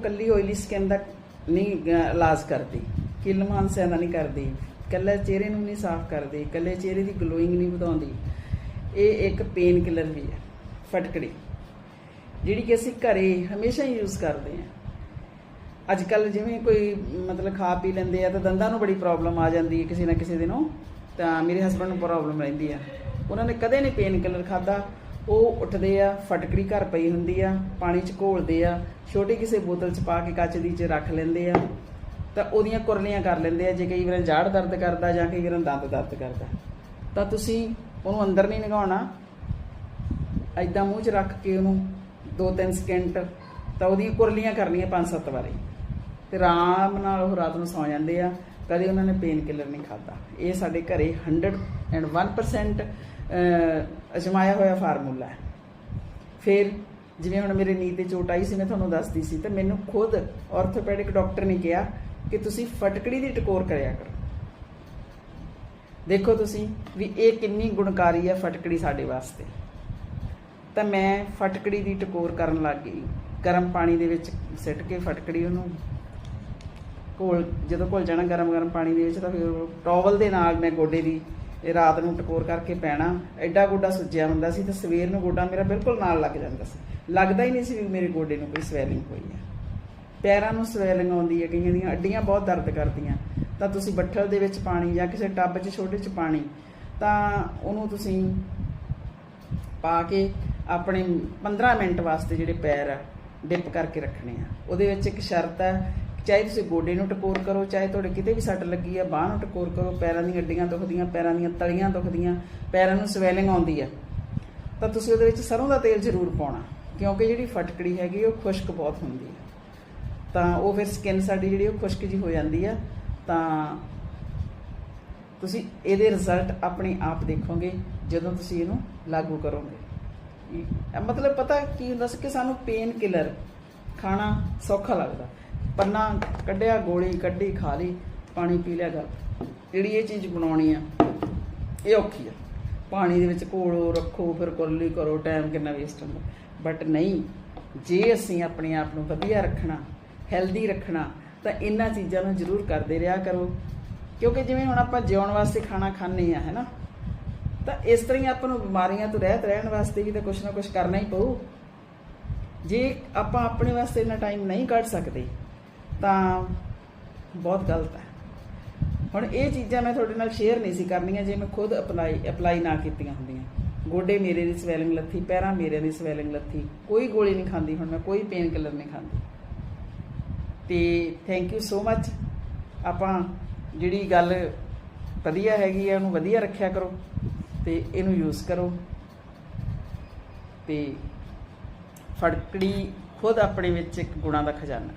ਕੱਲੀ oily skin ਦਾ ਨਹੀਂ ਇਲਾਜ ਕਰਦੀ। ਕਿਲ ਮਾਨਸਿਆਂ ਦਾ ਨਹੀਂ ਕਰਦੀ। ਕੱਲੇ ਚਿਹਰੇ ਨੂੰ ਨਹੀਂ ਸਾਫ਼ ਕਰਦੀ। ਕੱਲੇ ਚਿਹਰੇ ਦੀ ਗਲੋਇੰਗ ਨਹੀਂ ਵਧਾਉਂਦੀ। ਇਹ ਇੱਕ ਪੇਨ ਕਿਲਰ ਵੀ ਹੈ, ਫਟਕੜੀ। ਜਿਹੜੀ ਕਿ ਅਸੀਂ ਘਰੇ ਹਮੇਸ਼ਾ ਹੀ ਯੂਜ਼ ਕਰਦੇ ਹਾਂ। ਅੱਜ ਕੱਲ ਜਿਵੇਂ ਕੋਈ ਮਤਲਬ ਖਾ ਪੀ ਲੈਂਦੇ ਆ ਤਾਂ ਦੰਦਾਂ ਨੂੰ ਬੜੀ ਪ੍ਰੋਬਲਮ ਆ ਜਾਂਦੀ ਹੈ ਕਿਸੇ ਨਾ ਕਿਸੇ ਦਿਨੋਂ। ਤਾਂ ਮੇਰੇ ਹਸਬੰਡ ਨੂੰ ਪ੍ਰੋਬਲਮ ਰਹਿੰਦੀ ਆ। ਉਹਨਾਂ ਨੇ ਕਦੇ ਨਹੀਂ ਪੇਨ ਕਿਲਰ ਖਾਦਾ ਉਹ ਉੱਠਦੇ ਆ ਫਟਕੜੀ ਘਰ ਪਈ ਹੁੰਦੀ ਆ ਪਾਣੀ ਚ ਘੋਲਦੇ ਆ ਛੋਟੀ ਕਿਸੇ ਬੋਤਲ ਚ ਪਾ ਕੇ ਕੱਚ ਦੀ ਚ ਰੱਖ ਲੈਂਦੇ ਆ। ਤਾਂ ਉਹਦੀਆਂ ਕੁਰਲੀਆਂ ਕਰ ਲੈਂਦੇ ਆ ਜੇ ਕਈ ਵਾਰ ਜਾੜ ਦਰਦ ਕਰਦਾ ਜਾਂ ਕਈ ਵਾਰ ਦੰਦ ਦਰਦ ਕਰਦਾ। ਤਾਂ ਤੁਸੀਂ ਉਹਨੂੰ ਅੰਦਰ ਨਹੀਂ ਲਗਾਉਣਾ ਐਦਾਂ ਮੂੰਹ 'ਚ ਰੱਖ ਕੇ ਉਹਨੂੰ 2-3 ਸਕਿੰਟ ਤਾਂ ਉਹਦੀਆਂ ਕੁਰਲੀਆਂ ਕਰਨੀਆਂ 5-7 ਵਾਰੀ। ਤੇ ਆਰਾਮ ਨਾਲ ਉਹ ਰਾਤ ਨੂੰ ਸੌ ਜਾਂਦੇ ਆ। ਕਦੇ ਉਹਨਾਂ ਨੇ ਪੇਨ ਕਿਲਰ ਨਹੀਂ ਖਾਦਾ ਇਹ ਸਾਡੇ ਘਰੇ 101% ਅਹ, ਅਜਮਾਇਆ ਹੋਇਆ ਫਾਰਮੂਲਾ ਹੈ। ਫਿਰ ਜਿਵੇਂ ਹੁਣ ਮੇਰੇ ਨੀਂਦ ਤੇ ਚੋਟ ਆਈ ਸੀ, ਮੈਂ ਤੁਹਾਨੂੰ ਦੱਸਦੀ ਸੀ, ਤੇ ਮੈਨੂੰ ਖੁਦ ਆਰਥੋਪੈਡਿਕ ਡਾਕਟਰ ਨੇ ਕਿਹਾ ਕਿ ਤੁਸੀਂ ਫਟਕੜੀ ਦੀ ਟਕੋਰ ਕਰਿਆ ਕਰੋ। ਦੇਖੋ ਤੁਸੀਂ ਵੀ ਇਹ ਕਿੰਨੀ ਗੁਣਕਾਰੀ ਹੈ ਫਟਕੜੀ ਸਾਡੇ ਵਾਸਤੇ। ਤਾਂ ਮੈਂ ਫਟਕੜੀ ਦੀ ਟਕੋਰ ਕਰਨ ਲੱਗ ਗਈ। ਗਰਮ ਪਾਣੀ ਦੇ ਵਿੱਚ ਸਿੱਟ ਕੇ ਫਟਕੜੀ ਉਹਨੂੰ, ਘੋਲ ਜਦੋਂ ਘੁਲ ਜਾਣਾ ਗਰਮ ਗਰਮ ਪਾਣੀ ਦੇ ਵਿੱਚ, ਤਾਂ ਫਿਰ ਉਹ ਟਾਵਲ ਦੇ ਨਾਲ ਮੈਂ ਗੋਡੇ ਦੀ ਇਹ ਰਾਤ ਨੂੰ ਟਕੋਰ ਕਰਕੇ ਪੈਣਾ, ਐਡਾ ਗੋਡਾ ਸੁੱਜਿਆ ਹੁੰਦਾ ਸੀ ਤੇ ਸਵੇਰ ਨੂੰ ਗੋਡਾ ਮੇਰਾ ਬਿਲਕੁਲ ਨਾਲ ਲੱਗ ਜਾਂਦਾ ਸੀ। ਲੱਗਦਾ ਹੀ ਨਹੀਂ ਸੀ ਵੀ ਮੇਰੇ ਗੋਡੇ ਨੂੰ ਕੋਈ ਸਵੈਲਿੰਗ ਹੋਈ ਹੈ। ਪੈਰਾਂ ਨੂੰ ਸਵੈਲਿੰਗ ਆਉਂਦੀ ਹੈ, ਕਈਆਂ ਦੀਆਂ ਅੱਡੀਆਂ ਬਹੁਤ ਦਰਦ ਕਰਦੀਆਂ। ਤਾਂ ਤੁਸੀਂ ਬੱਠਲ ਦੇ ਵਿੱਚ ਪਾਣੀ ਜਾਂ ਕਿਸੇ ਟੱਬ 'ਚ, ਛੋਟੇ 'ਚ ਪਾਣੀ, ਤਾਂ ਉਹਨੂੰ ਤੁਸੀਂ ਪਾ ਕੇ ਆਪਣੇ 15 ਮਿੰਟ ਵਾਸਤੇ ਜਿਹੜੇ ਪੈਰ ਆ, ਡਿਪ ਕਰਕੇ ਰੱਖਣੇ ਆ। ਉਹਦੇ ਵਿੱਚ ਇੱਕ ਸ਼ਰਤ ਹੈ ਚਾਹੇ ਤੁਸੀਂ ਗੋਡੇ ਨੂੰ ਟਕੋਰ ਕਰੋ, ਚਾਹੇ ਤੁਹਾਡੇ ਕਿਤੇ ਵੀ ਸੱਟ ਲੱਗੀ ਆ, ਬਾਹ ਨੂੰ ਟਕੋਰ ਕਰੋ, ਪੈਰਾਂ ਦੀਆਂ ਅੱਡੀਆਂ ਦੁਖਦੀਆਂ, ਪੈਰਾਂ ਦੀਆਂ ਤਲੀਆਂ ਦੁਖਦੀਆਂ, ਪੈਰਾਂ ਨੂੰ ਸਵੈਲਿੰਗ ਆਉਂਦੀ ਆ, ਤਾਂ ਤੁਸੀਂ ਉਹਦੇ ਵਿੱਚ ਸਰੋਂ ਦਾ ਤੇਲ ਜ਼ਰੂਰ ਪਾਉਣਾ, ਕਿਉਂਕਿ ਜਿਹੜੀ ਫਟਕੜੀ ਹੈਗੀ ਉਹ ਖੁਸ਼ਕ ਬਹੁਤ ਹੁੰਦੀ ਹੈ ਤਾਂ ਉਹ ਫਿਰ ਸਕਿਨ ਸਾਡੀ ਜਿਹੜੀ ਉਹ ਖੁਸ਼ਕ ਜੀ ਹੋ ਜਾਂਦੀ ਆ, ਤਾਂ ਤੁਸੀਂ ਇਹਦੇ ਰਿਜ਼ਲਟ ਆਪਣੇ ਆਪ ਦੇਖੋਗੇ, ਜਦੋਂ ਤੁਸੀਂ ਇਹਨੂੰ ਲਾਗੂ ਕਰੋਗੇ। ਮਤਲਬ ਪਤਾ ਕੀ ਹੁੰਦਾ ਸੀ ਕਿ ਸਾਨੂੰ ਪੇਨ ਕਿਲਰ ਖਾਣਾ ਸੌਖਾ ਲੱਗਦਾ। ਪੰਨਾ ਕੱਢਿਆ, ਗੋਲੀ ਕੱਢੀ, ਖਾ ਲਈ, ਪਾਣੀ ਪੀ ਲਿਆ ਗੱਲ ਜਿਹੜੀ ਇਹ ਚੀਜ਼ ਬਣਾਉਣੀ ਆ, ਇਹ ਔਖੀ ਆ। ਪਾਣੀ ਦੇ ਵਿੱਚ ਘੋਲੋ, ਰੱਖੋ, ਫਿਰ ਕੁਰਲੀ ਕਰੋ ਟਾਈਮ ਕਿੰਨਾ ਵੇਸਟ ਹੁੰਦਾ। ਬਟ ਨਹੀਂ, ਜੇ ਅਸੀਂ ਆਪਣੇ ਆਪ ਨੂੰ ਵਧੀਆ ਰੱਖਣਾ ਹੈਲਦੀ ਰੱਖਣਾ, ਤਾਂ ਇਹਨਾਂ ਚੀਜ਼ਾਂ ਨੂੰ ਜ਼ਰੂਰ ਕਰਦੇ ਰਿਹਾ ਕਰੋ। ਕਿਉਂਕਿ ਜਿਵੇਂ ਹੁਣ ਆਪਾਂ ਜਿਉਣ ਵਾਸਤੇ ਖਾਣਾ ਖਾਂਦੇ ਆ ਹੈਨਾ ਤਾਂ ਇਸ ਤਰ੍ਹਾਂ ਹੀ ਆਪਾਂ ਨੂੰ ਬਿਮਾਰੀਆਂ ਤੋਂ ਰਹਿਤ ਰਹਿਣ ਵਾਸਤੇ ਵੀ ਤਾਂ ਕੁਝ ਨਾ ਕੁਝ ਕਰਨਾ ਹੀ ਪਊ। ਜੇ ਆਪਾਂ ਆਪਣੇ ਵਾਸਤੇ ਇੰਨਾ ਟਾਈਮ ਨਹੀਂ ਕੱਢ ਸਕਦੇ ਤਾਂ ਬਹੁਤ ਗਲਤ ਹੈ। ਹੁਣ ਇਹ ਚੀਜ਼ਾਂ ਮੈਂ ਤੁਹਾਡੇ ਨਾਲ ਸ਼ੇਅਰ ਨਹੀਂ ਸੀ ਕਰਨੀਆਂ, ਜੇ ਮੈਂ ਖੁਦ ਅਪਲਾਈ ਅਪਲਾਈ ਨਾ ਕੀਤੀਆਂ ਹੁੰਦੀਆਂ। ਗੋਡੇ ਮੇਰੇ ਦੀ ਸਵੈਲਿੰਗ ਲੱਥੀ, ਪੈਰਾਂ ਮੇਰੇ ਦੀ ਸਵੈਲਿੰਗ ਲੱਥੀ। ਕੋਈ ਗੋਲੀ ਨਹੀਂ ਖਾਂਦੀ ਹੁਣ ਮੈਂ, ਕੋਈ ਪੇਨ ਕਿਲਰ ਨਹੀਂ ਖਾਂਦੀ। ਤੇ ਥੈਂਕ ਯੂ ਸੋ ਮੱਚ ਆਪਾਂ ਜਿਹੜੀ ਗੱਲ ਵਧੀਆ ਹੈਗੀ ਆ, ਉਹਨੂੰ ਵਧੀਆ ਰੱਖਿਆ ਕਰੋ ਤੇ ਇਹਨੂੰ ਯੂਜ਼ ਕਰੋ। ਤੇ ਫੜਕੜੀ ਖੁਦ ਆਪਣੇ ਵਿੱਚ ਇੱਕ ਗੁਣਾਂ ਦਾ ਖਜ਼ਾਨਾ।